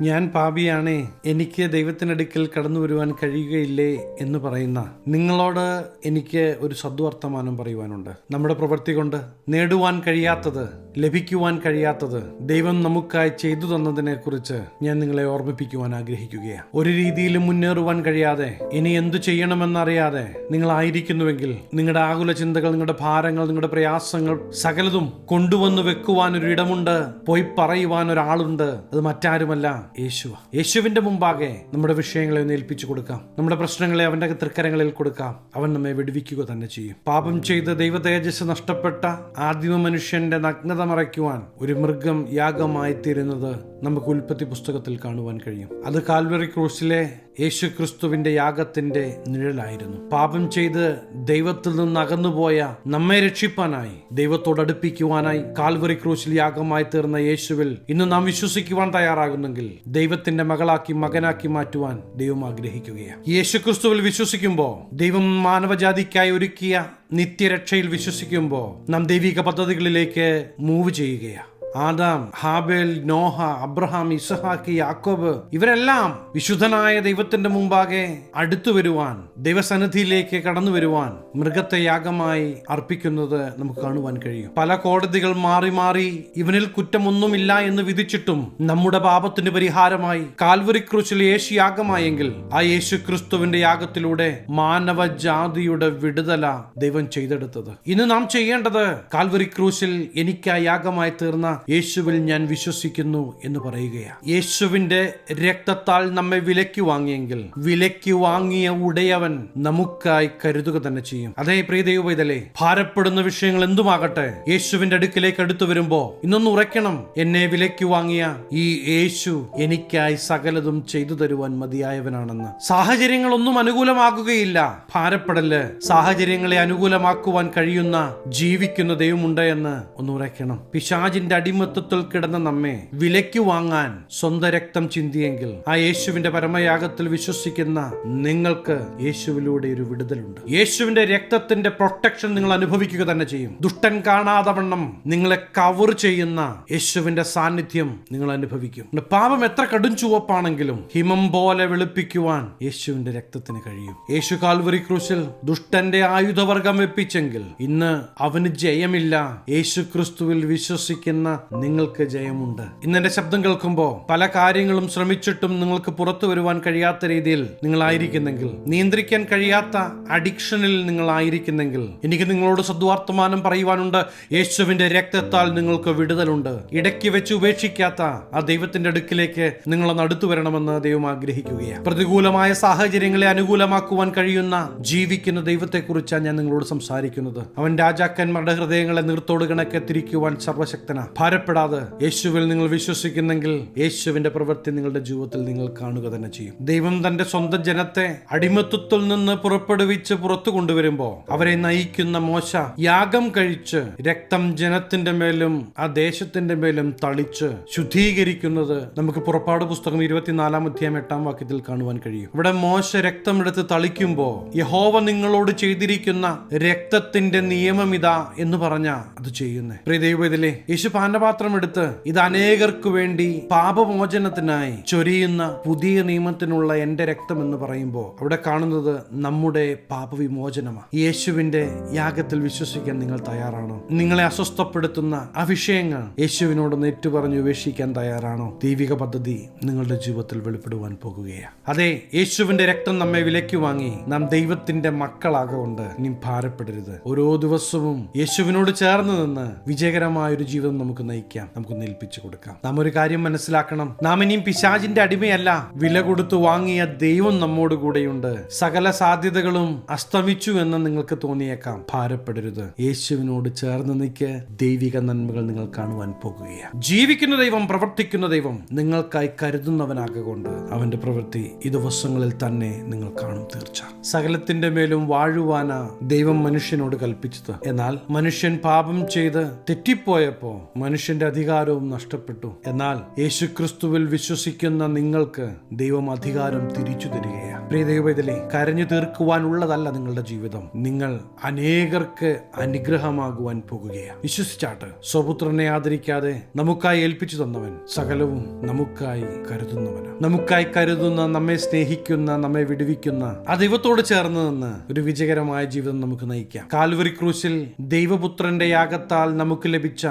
ഞാൻ പാപിയാണേ എനിക്ക് ദൈവത്തിനടുക്കൽ കടന്നു വരുവാൻ കഴിയുകയില്ലേ എന്ന് പറയുന്ന നിങ്ങളോട് എനിക്ക് ഒരു സദ്വർത്തമാനം പറയുവാനുണ്ട്. നമ്മുടെ പ്രവൃത്തി കൊണ്ട് നേടുവാൻ കഴിയാത്തത് ലഭിക്കുവാൻ കഴിയാത്തത് ദൈവം നമുക്കായി ചെയ്തു തന്നതിനെ കുറിച്ച് ഞാൻ നിങ്ങളെ ഓർമ്മിപ്പിക്കുവാൻ ആഗ്രഹിക്കുകയാണ് ഒരു രീതിയിലും മുന്നേറുവാൻ കഴിയാതെ ഇനി എന്തു ചെയ്യണമെന്നറിയാതെ നിങ്ങളായിരിക്കുന്നുവെങ്കിൽ നിങ്ങളുടെ ആകുല ചിന്തകൾ നിങ്ങളുടെ ഭാരങ്ങൾ നിങ്ങളുടെ പ്രയാസങ്ങൾ സകലതും കൊണ്ടുവന്ന് വെക്കുവാൻ ഒരു ഇടമുണ്ട് പോയി പറയുവാൻ ഒരാളുണ്ട്. അത് മറ്റാരുമല്ല യേശുവ. യേശുവിന്റെ മുമ്പാകെ നമ്മുടെ വിഷയങ്ങളെ ഒന്ന് ഏൽപ്പിച്ചു കൊടുക്കാം. നമ്മുടെ പ്രശ്നങ്ങളെ അവന്റെ തൃക്കരങ്ങളിൽ കൊടുക്കാം. അവൻ നമ്മെ വിടുവിക്കുക തന്നെ ചെയ്യും. പാപം ചെയ്ത് ദൈവ തേജസ് നഷ്ടപ്പെട്ട ആദിമ മനുഷ്യന്റെ നഗ്നത മറയ്ക്കുവാൻ ഒരു മൃഗം യാഗമായി തീരുന്നത് നമുക്ക് ഉൽപ്പത്തി പുസ്തകത്തിൽ കാണുവാൻ കഴിയും. അത് കാൽവറി ക്രൂസിലെ യേശു ക്രിസ്തുവിന്റെ യാഗത്തിന്റെ നിഴലായിരുന്നു. പാപം ചെയ്ത് ദൈവത്തിൽ നിന്ന് അകന്നുപോയ നമ്മെ രക്ഷിപ്പാനായി ദൈവത്തോട് അടുപ്പിക്കുവാനായി കാൽവറി ക്രൂശിൽ യാഗമായി തീർന്ന യേശുവിൽ ഇന്ന് നാം വിശ്വസിക്കുവാൻ തയ്യാറാകുന്നെങ്കിൽ ദൈവത്തിന്റെ മകളാക്കി മകനാക്കി മാറ്റുവാൻ ദൈവം ആഗ്രഹിക്കുകയാണ്. യേശു ക്രിസ്തുവിൽ വിശ്വസിക്കുമ്പോൾ ദൈവം മാനവജാതിക്കായി ഒരുക്കിയ നിത്യരക്ഷയിൽ വിശ്വസിക്കുമ്പോൾ നാം ദൈവിക പദ്ധതികളിലേക്ക് മൂവ് ചെയ്യുകയാണ്. ആദാം ഹാബേൽ നോഹ അബ്രഹാം ഇസഹാക്ക് യാക്കോബ് ഇവരെല്ലാം വിശുദ്ധനായ ദൈവത്തിന്റെ മുമ്പാകെ അടുത്തു വരുവാൻ ദൈവസന്നിധിയിലേക്ക് കടന്നു വരുവാൻ മൃഗത്തെ യാഗമായി അർപ്പിക്കുന്നത് നമുക്ക് കാണുവാൻ കഴിയും. പല കോടതികൾ മാറി മാറി ഇവനിൽ കുറ്റമൊന്നുമില്ല എന്ന് വിധിച്ചിട്ടും നമ്മുടെ പാപത്തിന് പരിഹാരമായി കാൽവരി ക്രൂശിൽ യേശു യാഗമായെങ്കിൽ ആ യേശു ക്രിസ്തുവിന്റെ യാഗത്തിലൂടെ മാനവ ജാതിയുടെ വിടുതല ദൈവം ചെയ്തെടുത്തത്. ഇന്ന് നാം ചെയ്യേണ്ടത് കാൽവരി ക്രൂശിൽ എനിക്ക് ആ യാഗമായി തീർന്ന യേശുവിൽ ഞാൻ വിശ്വസിക്കുന്നു എന്ന് പറയുകയാണ്. യേശുവിന്റെ രക്തത്താൽ നമ്മെ വിലയ്ക്ക് വാങ്ങിയെങ്കിൽ വിലയ്ക്ക് വാങ്ങിയ ഉടയവൻ നമുക്കായി കരുതുക തന്നെ ചെയ്യും. അതേ പ്രിയ ദൈവപൈതലേ ഭാരപ്പെടുന്ന വിഷയങ്ങൾ എന്തുമാകട്ടെ യേശുവിന്റെ അടുക്കിലേക്ക് അടുത്തു വരുമ്പോ ഇന്നൊന്ന് ഉറയ്ക്കണം. എന്നെ വിലയ്ക്ക് വാങ്ങിയ ഈ യേശു എനിക്കായി സകലതും ചെയ്തു തരുവാൻ മതിയായവനാണെന്ന്. സാഹചര്യങ്ങളൊന്നും അനുകൂലമാകുകയില്ല. ഭാരപ്പെടൽ സാഹചര്യങ്ങളെ അനുകൂലമാക്കുവാൻ കഴിയുന്ന ജീവിക്കുന്ന ദൈവമുണ്ട് എന്ന് ഒന്ന് ഉറയ്ക്കണം. പിശാജിന്റെ അടിമത്തത്തിൽ കിടന്ന നമ്മെ വിലയ്ക്ക് വാങ്ങാൻ സ്വന്തം രക്തം ചിന്തിയെങ്കിൽ ആ യേശുവിന്റെ പരമയാഗത്തിൽ വിശ്വസിക്കുന്ന നിങ്ങൾക്ക് യേശുവിലൂടെ ഒരു വിടുതലുണ്ട്. യേശുവിന്റെ രക്തത്തിന്റെ പ്രൊട്ടക്ഷൻ നിങ്ങൾ അനുഭവിക്കുക തന്നെ ചെയ്യും. ദുഷ്ടൻ കാണാതെ വണ്ണം നിങ്ങളെ കവർ ചെയ്യുന്ന യേശുവിന്റെ സാന്നിധ്യം നിങ്ങൾ അനുഭവിക്കും. പാപം എത്ര കടും ചുവപ്പാണെങ്കിലും ഹിമം പോലെ വെളുപ്പിക്കുവാൻ യേശുവിന്റെ രക്തത്തിന് കഴിയും. യേശു കാൽവറി ക്രൂശിൽ ദുഷ്ടന്റെ ആയുധവർഗം വെപ്പിച്ചെങ്കിൽ ഇന്ന് അവന് ജയമില്ല. യേശു ക്രിസ്തുവിൽ വിശ്വസിക്കുന്ന നിങ്ങൾക്ക് ജയമുണ്ട്. ഇന്ന് എന്റെ ശബ്ദം കേൾക്കുമ്പോൾ പല കാര്യങ്ങളും ശ്രമിച്ചിട്ടും നിങ്ങൾക്ക് പുറത്തു വരുവാൻ കഴിയാത്ത രീതിയിൽ നിങ്ങളായിരിക്കുന്നെങ്കിൽ നിയന്ത്രിക്കാൻ കഴിയാത്ത അഡിക്ഷനിൽ നിങ്ങളായിരിക്കുന്നെങ്കിൽ എനിക്ക് നിങ്ങളോട് സദ്വാർത്തമാനം പറയുവാനുണ്ട്. യേശുവിന്റെ രക്തത്താൽ നിങ്ങൾക്ക് വിടുതലുണ്ട്. ഇടയ്ക്ക് വെച്ച് ഉപേക്ഷിക്കാത്ത ആ ദൈവത്തിന്റെ അടുക്കിലേക്ക് നിങ്ങളൊന്ന് അടുത്തു വരണമെന്ന് ദൈവം ആഗ്രഹിക്കുകയാണ്. പ്രതികൂലമായ സാഹചര്യങ്ങളെ അനുകൂലമാക്കുവാൻ കഴിയുന്ന ജീവിക്കുന്ന ദൈവത്തെക്കുറിച്ചാണ് ഞാൻ നിങ്ങളോട് സംസാരിക്കുന്നത്. അവൻ രാജാക്കന്മാരുടെ ഹൃദയങ്ങളെ നിർത്തോട് കണക്കെ തിരിക്കുവാൻ സർവശക്തന ഭാരപ്പെടാതെ യേശുവിൽ നിങ്ങൾ വിശ്വസിക്കുന്നെങ്കിൽ യേശുവിന്റെ പ്രവൃത്തി നിങ്ങളുടെ ജീവിതത്തിൽ നിങ്ങൾ കാണുക തന്നെ ചെയ്യും. ദൈവം തന്റെ സ്വന്തം ജനത്തെ അടിമത്വത്തിൽ നിന്ന് പുറപ്പെടുവിച്ച് പുറത്തു കൊണ്ടുവരുമ്പോൾ അവരെ നയിക്കുന്ന മോശ യാഗം കഴിച്ച് രക്തം ജനത്തിന്റെ മേലും ആ ദേശത്തിന്റെ മേലും തളിച്ച് ശുദ്ധീകരിക്കുന്നത് നമുക്ക് പുറപ്പാട് പുസ്തകം ഇരുപത്തിനാലാം അധ്യായം എട്ടാം വാക്യത്തിൽ കാണുവാൻ കഴിയും. ഇവിടെ മോശ രക്തം രക്തമെടുത്ത് തളിക്കുമ്പോ യഹോവ നിങ്ങളോട് ചെയ്തിരിക്കുന്ന രക്തത്തിന്റെ നിയമം ഇതാ എന്ന് പറഞ്ഞ അത് ചെയ്യുന്നേ. പ്രിയ ദൈവത്തിലെ യേശു പാനപാത്രം എടുത്ത് ഇത് അനേകർക്ക് വേണ്ടി പാപമോചനത്തിനായി ചൊരിയുന്ന പുതിയ നിയമത്തിനുള്ള എന്റെ രക്തം എന്ന് പറയുമ്പോൾ അവിടെ കാണുന്നത് നമ്മുടെ പാപവിമോചനമാണ്. യേശുവിന്റെ യാഗത്തിൽ വിശ്വസിക്കാൻ നിങ്ങൾ തയ്യാറാണോ? നിങ്ങളെ അസ്വസ്ഥപ്പെടുത്തുന്ന ആ വിഷയങ്ങൾ യേശുവിനോട് നെറ്റു പറഞ്ഞു ഉപേക്ഷിക്കാൻ തയ്യാറാണോ? ദൈവിക പദ്ധതി നിങ്ങളുടെ ജീവിതത്തിൽ വെളിപ്പെടുവാൻ പോകുകയാണ്. അതെ യേശുവിന്റെ രക്തം നമ്മെ വിലയ്ക്ക് വാങ്ങി നാം ദൈവത്തിന്റെ മക്കളാകൊണ്ട് ഇനി ഭാരപ്പെടരുത്. ഓരോ ദിവസവും യേശുവിനോട് ചേർന്ന് നിന്ന് വിജയകരമായ ഒരു ജീവിതം നമുക്ക് നയിക്കാം നമുക്ക് ഏൽപ്പിച്ചു കൊടുക്കാം. നാം ഒരു കാര്യം മനസ്സിലാക്കണം. നാം ഇനിയും പിശാചിന്റെ അടിമയല്ല. വില കൊടുത്തു വാങ്ങിയ ദൈവം നമ്മോട് കൂടെയുണ്ട്. സകല സാധ്യതകളും അസ്തമിച്ചു എന്ന് നിങ്ങൾക്ക് തോന്നിയേക്കാം. ഭാരപ്പെടരുത്. യേശുവിനോട് ചേർന്ന് നിൽക്ക് ദൈവിക നന്മകൾ നിങ്ങൾ കാണുവാൻ പോകുകയാണ്. ജീവിക്കുന്ന ദൈവം പ്രവർത്തിക്കുന്ന ദൈവം നിങ്ങൾക്കായി കരുതുന്നവനാകൊണ്ട് അവന്റെ പ്രവൃത്തി ഈ ദിവസങ്ങളിൽ തന്നെ നിങ്ങൾ കാണും തീർച്ച സകലത്തിന്റെ മേലും വാഴുവാനാ ദൈവം മനുഷ്യനോട് കൽപ്പിച്ചത്. എന്നാൽ മനുഷ്യൻ പാപം ചെയ്ത് തെറ്റിപ്പോയപ്പോ മനുഷ്യന്റെ അധികാരവും നഷ്ടപ്പെട്ടു. എന്നാൽ യേശുക്രിസ്തുവിൽ വിശ്വസിക്കുന്ന നിങ്ങൾക്ക് ദൈവം അധികാരം തിരിച്ചു തരികയാണ്. പ്രിയ ദൈവത്തിലെ കരഞ്ഞു തീർക്കുവാനുള്ളതല്ല നിങ്ങളുടെ ജീവിതം. നിങ്ങൾ അനേകർക്ക് അനുഗ്രഹമാകുവാൻ പോകുകയാണ്. വിശ്വസിച്ചാട്ട് സ്വപുത്രനെ ആദരിക്കാതെ നമുക്കായി ഏൽപ്പിച്ചു തന്നവൻ സകലവും നമുക്കായി കരുതുന്നവനാണ്. നമുക്കായി കരുതുന്ന നമ്മെ സ്നേഹിക്കുന്ന നമ്മെ വിടുവിക്കുന്ന ആ ദൈവത്തോട് ചേർന്ന് നിന്ന് ഒരു വിജയകരമായ ജീവിതം നമുക്ക് നയിക്കാം. കാൽവരി ക്രൂശിൽ ദൈവപുത്രന്റെ യാഗത്താൽ നമുക്ക് ലഭിച്ച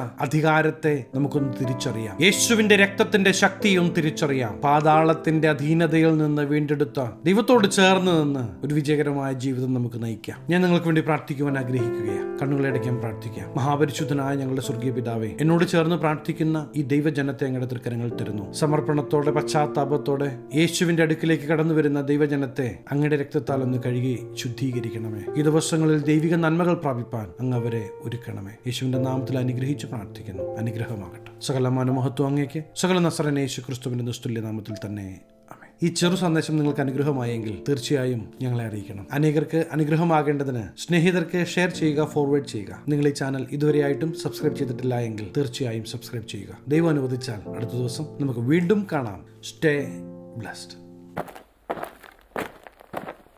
അധികാരത്തെ നമുക്കൊന്ന് തിരിച്ചറിയാം. യേശുവിന്റെ രക്തത്തിന്റെ ശക്തിയും തിരിച്ചറിയാം. പാതാളത്തിന്റെ അധീനതയിൽ നിന്ന് വീണ്ടെടുത്ത ദൈവത്തോട് ചേർന്ന് നിന്ന് ഒരു വിജയകരമായ ജീവിതം നമുക്ക് നയിക്കാം. ഞാൻ നിങ്ങൾക്ക് വേണ്ടി പ്രാർത്ഥിക്കുവാൻ ആഗ്രഹിക്കുകയാണ്. കണ്ണുകളടയ്ക്കാൻ പ്രാർത്ഥിക്കാം. മഹാപരിശുദ്ധനായ ഞങ്ങളുടെ സ്വർഗീയ പിതാവെ എന്നോട് ചേർന്ന് പ്രാർത്ഥിക്കുന്ന ഈ ദൈവജനത്തെ ഞങ്ങളുടെ തൃക്കരങ്ങൾ തരുന്നു. സമർപ്പണത്തോടെ പശ്ചാത്താപത്തോടെ യേശുവിന്റെ അടുക്കിലേക്ക് കടന്നു വരുന്ന ദൈവജനത്തെ അങ്ങയുടെ രക്തത്താൽ ഒന്ന് കഴുകി ശുദ്ധീകരിക്കണമേ. ഈ ദിവസങ്ങളിൽ ദൈവിക നന്മകൾ പ്രാപിപ്പാൻ അങ്ങ് അവരെ ഒരുക്കണമേ. യേശുവിന്റെ നാമത്തിൽ അനുഗ്രഹിച്ച് പ്രാർത്ഥിക്കുന്നു. അനുഗ്രഹമാകട്ടെ. സകല മനോമഹത്വം അങ്ങേക്ക് സകല നസറൻ യേശു ക്രിസ്തുവിന്റെ നിസ്തുല്യ നാമത്തിൽ തന്നെ. ഈ ചെറു സന്ദേശം നിങ്ങൾക്ക് അനുഗ്രഹമായെങ്കിൽ തീർച്ചയായും ഞങ്ങളെ അറിയിക്കണം. അനേകർക്ക് അനുഗ്രഹമാകേണ്ടതിന് സ്നേഹിതർക്ക് ഷെയർ ചെയ്യുക ഫോർവേഡ് ചെയ്യുക. നിങ്ങൾ ഈ ചാനൽ ഇതുവരെയായിട്ടും സബ്സ്ക്രൈബ് ചെയ്തിട്ടില്ല എങ്കിൽ തീർച്ചയായും സബ്സ്ക്രൈബ് ചെയ്യുക. ദൈവം അനുവദിച്ചാൽ അടുത്ത ദിവസം നമുക്ക് വീണ്ടും കാണാം. Stay blessed.